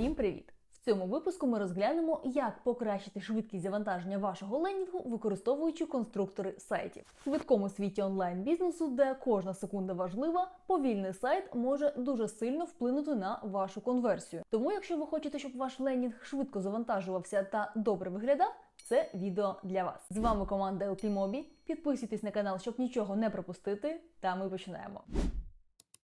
Всім привіт! В цьому випуску ми розглянемо, як покращити швидкість завантаження вашого ленінгу, використовуючи конструктори сайтів. В швидкому світі онлайн-бізнесу, де кожна секунда важлива, повільний сайт може дуже сильно вплинути на вашу конверсію. Тому, якщо ви хочете, щоб ваш ленінг швидко завантажувався та добре виглядав, це відео для вас. З вами команда LP Mobi. Підписуйтесь на канал, щоб нічого не пропустити. Та ми починаємо.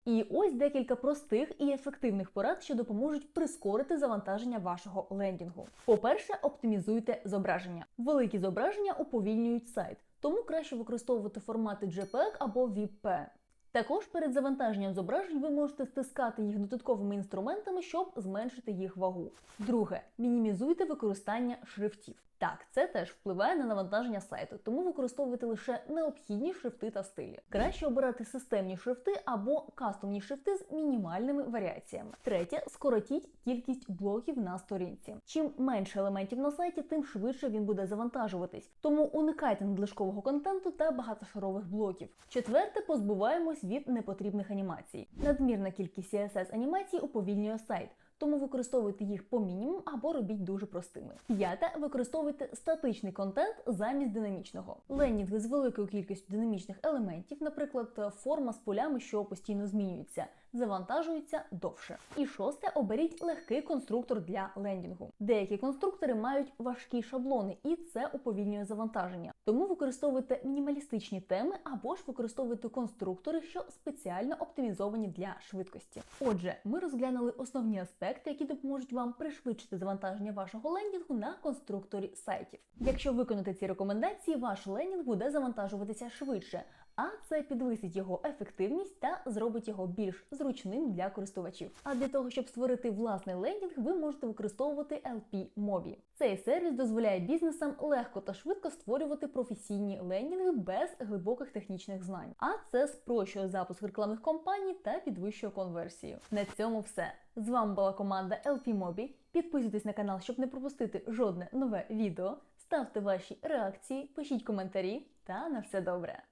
І ось декілька простих і ефективних порад, що допоможуть прискорити завантаження вашого лендінгу. По-перше, оптимізуйте зображення. Великі зображення уповільнюють сайт, тому краще використовувати формати JPEG або WebP. Також перед завантаженням зображень ви можете стискати їх додатковими інструментами, щоб зменшити їх вагу. Друге, мінімізуйте використання шрифтів. Так, це теж впливає на навантаження сайту, тому використовуйте лише необхідні шрифти та стилі. Краще обирати системні шрифти або кастомні шрифти з мінімальними варіаціями. Третє, скоротіть кількість блоків на сторінці. Чим менше елементів на сайті, тим швидше він буде завантажуватись. Тому уникайте надлишкового контенту та багатошарових блоків. Четверте, позбуваємось від непотрібних анімацій. Надмірна кількість CSS анімацій уповільнює сайт. Тому використовуйте їх по мінімуму або робіть дуже простими. П'яте, використовуйте статичний контент замість динамічного. Ленінги з великою кількістю динамічних елементів, наприклад, форма з полями, що постійно змінюються, завантажуються довше. І шосте, оберіть легкий конструктор для лендінгу. Деякі конструктори мають важкі шаблони, і це уповільнює завантаження. Тому використовуйте мінімалістичні теми або ж використовуйте конструктори, що спеціально оптимізовані для швидкості. Отже, ми розглянули основні аспекти, які допоможуть вам пришвидшити завантаження вашого лендінгу на конструкторі сайтів. Якщо виконати ці рекомендації, ваш лендінг буде завантажуватися швидше, а це підвисить його ефективність та зробить його більш зручним для користувачів. А для того, щоб створити власний лендінг, ви можете використовувати LP Mobi. Цей сервіс дозволяє бізнесам легко та швидко створювати професійні лендінги без глибоких технічних знань. А це спрощує запуск рекламних кампаній та підвищує конверсію. На цьому все. З вами була команда LP Mobi. Підписуйтесь на канал, щоб не пропустити жодне нове відео. Ставте ваші реакції, пишіть коментарі та на все добре.